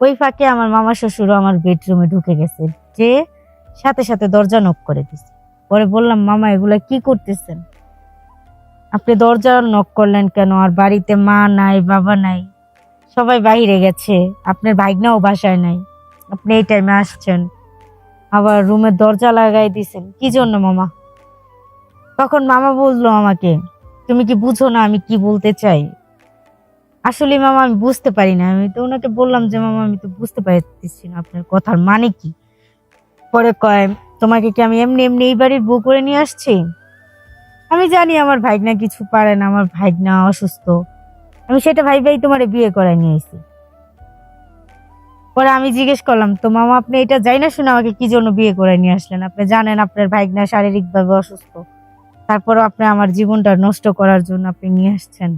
ওই ফাঁকে আমার মামা শ্বশুরও আমার বেডরুমে ঢুকে গেছে। যে সাথে সাথে দরজা নক করে দিছে। পরে বললাম, মামা, এগুলা কি করতেছেন? আপনি দরজা নক করলেন কেন? আর বাড়িতে মা নাই, বাবা নাই। সবাই বাইরে গেছে। আপনার ভাইগনাও বাসায় নাই। আপনি এই টাইমে আসছেন। আবার রুমের দরজা লাগাই দিছেন। কি জন্য, মামা? তখন মামা বলল আমাকে, তুমি কি বুঝো না আমি কি বলতে চাই? আসলে মামা, আমি বুঝতে পারি না। আমি তো ওনাকে বললাম যে, মামা, আমি তো বুঝতে পারতেছি না আপনার কথার মানে কি? পরে কয়, তোমাকে কি আমি এমনি এমনি এই বাড়ির বউ করে নিয়ে আসছি? আমি জানি আমার ভাইগনা কিছু পারে না, আমার ভাইগনা অসুস্থ। আমি সেটা ভাই ভাই তোমার বিয়ে করায় নিয়ে এসেছি পরে আমি জিজ্ঞেস করলাম, তো মামা, আপনি এটা যাই না শুনে আমাকে কি জন্য বিয়ে করে নিয়ে আসলেন? আপনি জানেন আপনার ভাইগনা শারীরিকভাবে অসুস্থ। তারপরও আপনি আমার জীবনটা নষ্ট করার জন্য আপনি নিয়ে আসছেন।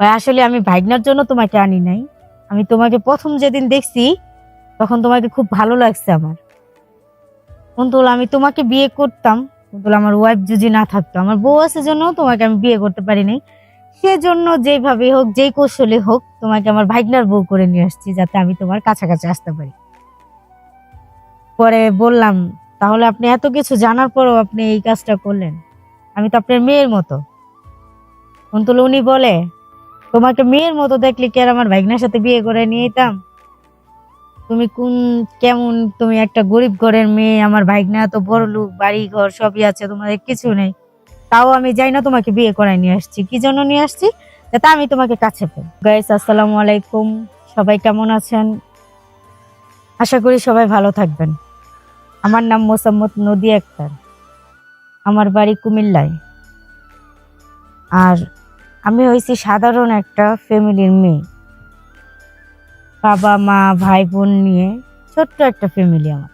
ভাই, আসলে আমি ভাইগনার জন্য তোমাকে আনি নাই। আমি তোমাকে প্রথম যেদিন দেখছি, তখন তোমাকে খুব ভালো লাগছে আমার। কিন্তু আমি তোমাকে বিয়ে করতাম। কিন্তু আমার ওয়াইফ যদি না থাকতো, আমার বউ আছে জন্য তোমাকে আমি বিয়ে করতে পারি নাই। সেজন্য যেভাবে হোক যেই কৌশলে হোক, তোমাকে আমার ভাইগনার বউ করে নিয়ে আসছি, যাতে আমি তোমার কাছাকাছি আসতে পারি। পরে বললাম, তাহলে আপনি এত কিছু জানার পরও আপনি এই কাজটা করলেন। আমি তো আপনার মেয়ের মতো। কিন্তু উনি বলে তোমাকে মেয়ের মতো দেখলে কি আর আমার ভাইগনার সাথে বিয়ে করে নিয়ে যেতাম তুমি কোন, কেমন তুমি একটা গরিব ঘরের মেয়ে, আমার ভাইগনা তো বড় লোক বাড়ি ঘর সবই আছে, তোমাদের কিছু নেই। তাও আমি যাই না তোমাকে বিয়ে করায় নিয়ে আসছি। কি জন্য নিয়ে আসছি? যাতে আমি তোমাকে কাছে পাই। গাইস আসসালামু আলাইকুম। সবাই কেমন আছেন? আশা করি সবাই ভালো থাকবেন। আমার নাম মোসাম্মদ নদী আক্তার। আমার বাড়ি কুমিল্লায়। আর আমি হয়েছি সাধারণ একটা ফ্যামিলির মেয়ে। বাবা, মা, ভাই, বোন নিয়ে ছোট্ট একটা ফ্যামিলি আমার।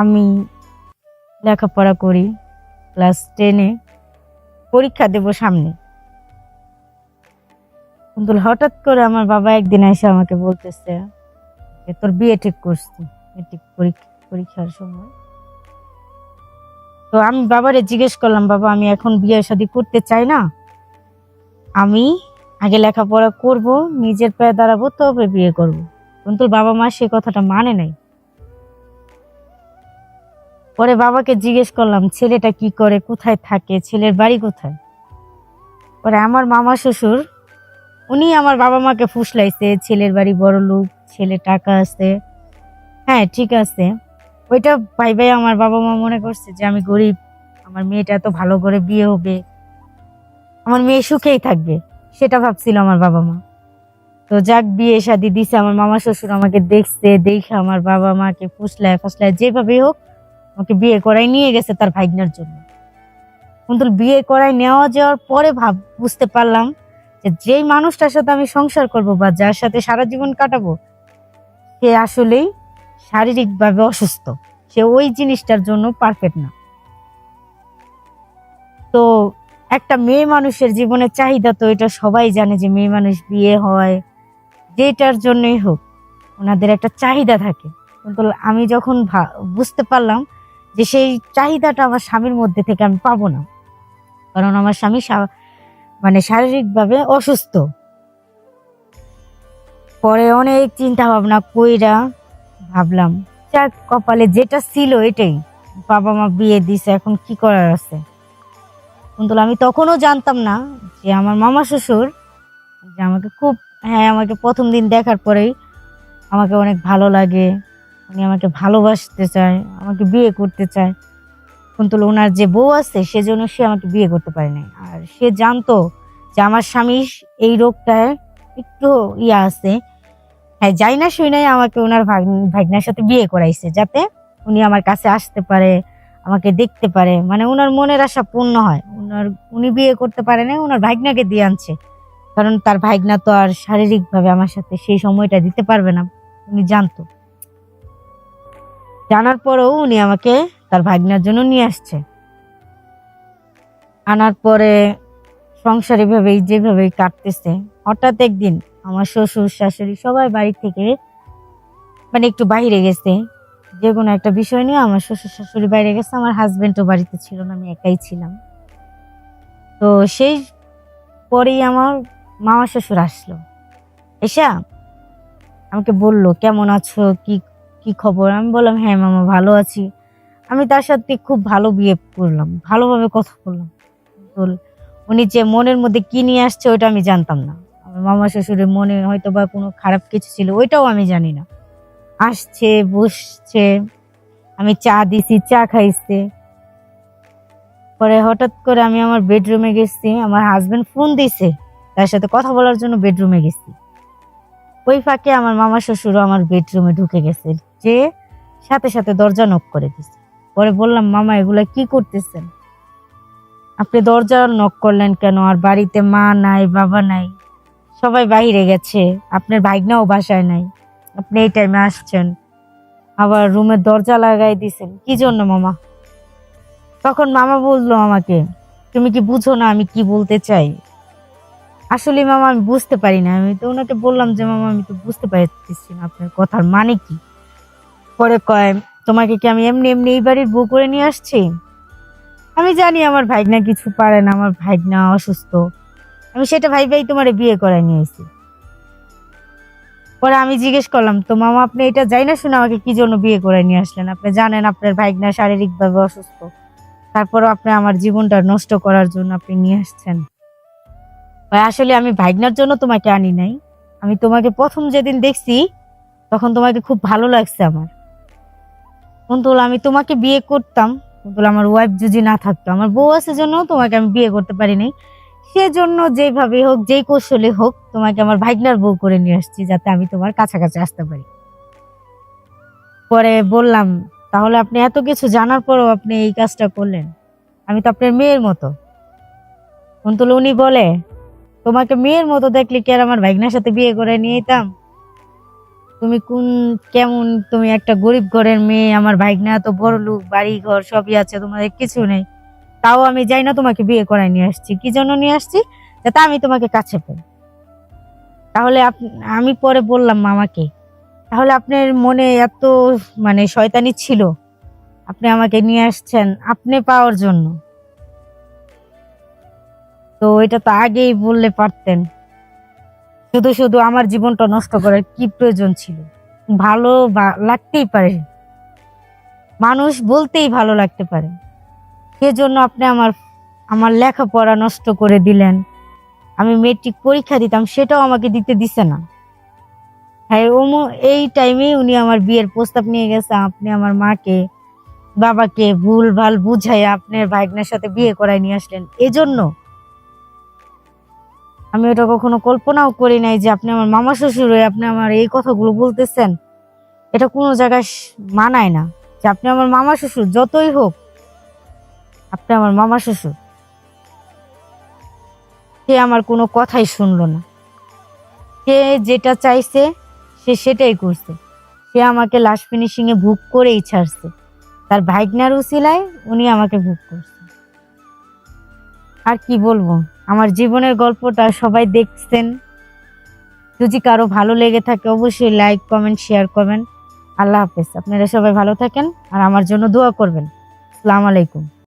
আমি লেখাপড়া করি ক্লাস টেনে পরীক্ষা দেব সামনে। কিন্তু হঠাৎ করে আমার বাবা একদিন এসে আমাকে বলতেছে তোর বিয়ে ঠিক করছি, মেট্রিক পরীক্ষার সময়। তো আমি বাবারে জিজ্ঞেস করলাম, বাবা, আমি এখন বিয়ে শাদী করতে চাই না। আমি আগে লেখাপড়া করব, নিজের পায়ে দাঁড়াবো, তবে বিয়ে করব। কিন্তু বাবা মা সে কথাটা মানে নাই। পরে বাবাকে জিজ্ঞেস করলাম, ছেলেটা কি করে? কোথায় থাকে? ছেলের বাড়ি কোথায়? পরে আমার মামা শ্বশুর, উনি আমার বাবা মাকে ফুসলাইছে, ছেলের বাড়ি বড় লোক ছেলে টাকা আছে। হ্যাঁ ঠিক আছে। ওইটা ভাই ভাই আমার বাবা মা মনে করছে যে আমি গরিব, আমার মেয়েটা এত ভালো করে বিয়ে হবে। আমার মেয়ে সুখেই থাকবে, সেটা ভাবছিল আমার বাবা মা। তো যাক, বিয়ে শাদি দিছে, আমার মামা শ্বশুর আমাকে দেখছে, দেখে আমার বাবা মাকে ফুসলায় ফাসলায় যেভাবে হোক, আমাকে বিয়ে করাই নিয়ে গেছে তার ভাগ্নের জন্য। কিন্তু বিয়ে করাই নেওয়া যাওয়ার পরে ভাব, বুঝতে পারলাম যে যেই মানুষটার সাথে আমি সংসার করব বা যার সাথে সারা জীবন কাটাবো, সে আসলেই শারীরিকভাবে অসুস্থ। সে ওই জিনিসটার জন্য পারফেক্ট না। তো একটা মেয়ে মানুষের জীবনের চাহিদা তো এটা সবাই জানে যে মেয়ে মানুষ বিয়ে হয়, যেটার জন্যই হোক, ওনাদের একটা চাহিদা থাকে। কিন্তু আমি যখন বুঝতে পারলাম যে সেই চাহিদাটা আমার স্বামীর মধ্যে থেকে আমি পাবো না। কারণ আমার স্বামী মানে শারীরিকভাবে অসুস্থ। পরে অনেক চিন্তা ভাবনা কইরা ভাবলাম, যাক, কপালে যেটা ছিল এটাই। বাবা মা বিয়ে দিছে, এখন কি করার আছে? কিন্তু আমি তখনও জানতাম না যে আমার মামা শ্বশুর, যে আমাকে খুব হ্যাঁ আমাকে প্রথম দিন দেখার পরেই আমাকে অনেক ভালো লাগে, উনি আমাকে ভালোবাসতে চায়, আমাকে বিয়ে করতে চায়। কিন্তু ওনার যে বউ আছে, সেজন্য সে আমাকে বিয়ে করতে পারে নাই। আর সে জানতো যে আমার স্বামী এই রোগটায় একটু ইয়া আছে হ্যাঁ যাই না শুই নাই, আমাকে ওনার ভাগ- ভাগ্নার সাথে বিয়ে করাইছে, যাতে উনি আমার কাছে আসতে পারে, আমাকে দেখতে পারে। মানে ওনার মনের আশা পূর্ণ হয়। ওনার উনি বিয়ে করতে পারে না ওনার ভাগ্নাকে দিয়ে আনছে। কারণ তার ভাগ্না তো আর শারীরিকভাবে আমার সাথে সেই সময়টা দিতে পারবে না, উনি জানতো। জানার পরেও উনি আমাকে তার ভাগ্নার জন্য নিয়ে আসছে। আনার পরে সংসার এভাবেই, যেভাবেই কাটতেছে, হঠাৎ একদিন আমার শ্বশুর, শাশুড়ি সবাই বাড়ি থেকে মানে একটু বাইরে গেছে। যে কোনো একটা বিষয় নিয়ে আমার শ্বশুর, শাশুড়ি বাইরে গেছে, আমার হাজব্যান্ডও বাড়িতে ছিল না, আমি একাই ছিলাম। তো সেই পরেই আমার মামা শ্বশুর আসলো। এসা আমাকে বলল, কেমন আছো? কি কি খবর? আমি বললাম হ্যাঁ মামা, ভালো আছি। আমি তার সাথে খুব ভালো বিহেভ করলাম, ভালোভাবে কথা বললাম। উনি যে মনের মধ্যে কি নিয়ে আসছে, ওইটা আমি জানতাম না। আমার মামা শ্বশুরের মনে হয়তো বা কোনো খারাপ কিছু ছিল, ওইটাও আমি জানি না। আসছে, বসছে, আমি চা দিছি, চা খাইছে। পরে হঠাৎ করে আমি আমার বেডরুমে গেছি, আমার হাজবেন্ড ফোন দিছে, তার সাথে কথা বলার জন্য বেডরুমে গেছি। ওই ফাঁকে আমার মামা শ্বশুরও আমার বেডরুমে ঢুকে গেছে, যে সাথে সাথে দরজা নক করে দিছে। পরে বললাম, মামা, এগুলা কি করতেছেন? আপনি দরজা নক করলেন কেন? আর বাড়িতে মা নাই, বাবা নাই। সবাই বাইরে গেছে। আপনার ভাইগনাও বাসায় নাই। আপনি এই টাইমে আসছেন। আবার রুমের দরজা লাগাই দিছেন। কি জন্য, মামা? তখন মামা বলল আমাকে, তুমি কি বুঝো না আমি কি বলতে চাই? আসলে মামা, আমি বুঝতে পারি না। আমি তো ওনাকে বললাম যে, মামা, আমি তো বুঝতে পারতেছি না আপনার কথার মানে কি? পরে কয়, তোমাকে কি আমি এমনি এমনি এই বাড়ির বউ করে নিয়ে আসছি? আমি জানি আমার ভাইগনা কিছু পারে না। আমার ভাইগনা অসুস্থ। আমি সেটা ভাই ভাই তোমার বিয়ে করায় নিয়ে এসেছি পরে আমি জিজ্ঞেস করলাম, তো মামা, আপনি এটা যাই না শুনে আমাকে কি জন্য বিয়ে করে নিয়ে আসলেন? আপনি জানেন আপনার ভাইগনা শারীরিকভাবে অসুস্থ। তারপরও আপনি আমার জীবনটা নষ্ট করার জন্য আপনি নিয়ে আসছেন। ভাই, আসলে আমি ভাইগনার জন্য তোমাকে আনি নাই। আমি তোমাকে প্রথম যেদিন দেখছি, তখন তোমাকে খুব ভালো লাগছে আমার। কুন্তল আমি তোমাকে বিয়ে করতাম। কুন্তল আমার ওয়াইফ যদি না থাকতো, আমার বউ আছে জন্য তোমাকে আমি বিয়ে করতে পারি নাই সেজন্য যেভাবে হোক যেই কৌশলে হোক, তোমাকে আমার ভাইগনার বউ করে নিয়ে আসছি যাতে আমি তোমার কাছাকাছি আসতে পারি। পরে বললাম, তাহলে আপনি এত কিছু জানার পরও আপনি এই কাজটা করলেন। আমি তো আপনার মেয়ের মতো। কুন্তল উনি বলে, তোমাকে মেয়ের মতো দেখলে কি আর আমার ভাইগনার সাথে বিয়ে করে নিয়ে যেতাম তুমি কোন, কেমন, তুমি একটা গরিব ঘরের মেয়ে, আমার ভাইগনা তো বড় লোক বাড়ি ঘর সবই আছে, তোমাদের কিছু নেই। তাও আমি যাই না, তোমাকে বিয়ে করায় নিয়ে আসছি। কি জন্য নিয়ে আসছি? যাতে আমি তোমাকে কাছে পাই। তাহলে আমি পরে বললাম মামাকে, তাহলে আপনার মনে এত মানে শয়তানি ছিল, আপনি আমাকে নিয়ে আসছেন, আপনি পাওয়ার জন্য। তো এটা তো আগেই বললে পারতেন। শুধু শুধু আমার জীবনটা নষ্ট করার কি প্রয়োজন ছিল? ভালো লাগতেই পারে। মানুষ বলতেই ভালো লাগতে পারে। সেজন্য আপনি আমার আমার লেখাপড়া নষ্ট করে দিলেন। আমি মেট্রিক পরীক্ষা দিতাম, সেটাও আমাকে দিতে দিছে না। হ্যাঁ ওমো এই টাইমে উনি আমার বিয়ের প্রস্তাব নিয়ে গেছে, আপনি আমার মাকে, বাবাকে ভুল ভালো বুঝাই আপনার ভাগ্নের সাথে বিয়ে করায় নিয়ে আসলেন। এজন্য আমি ওটা কখনো কল্পনাও করি নাই যে আপনি আমার মামা শ্বশুর হয়ে আপনি আমার এই কথাগুলো বলতেছেন। এটা কোনো জায়গায় মানায় না যে আপনি আমার মামা শ্বশুর, যতই হোক। আপনি আমার মামা শ্বশুর। সে আমার কোনো কথাই শুনলো না। সে যেটা চাইছে, সে সেটাই করছে। সে আমাকে লাশ ফিনিশিং এ বুক করেই ছাড়ছে। তার ভাইগনার উসিলায় উনি আমাকে বুক করছে। আর কি বলব? আমার জীবনের গল্পটা সবাই দেখছেন। যদি কারও ভালো লেগে থাকে, অবশ্যই লাইক কমেন্ট শেয়ার করবেন। আল্লাহ হাফেজ। আপনারা সবাই ভালো থাকেন আর আমার জন্য দোয়া করবেন। আসসালামু আলাইকুম।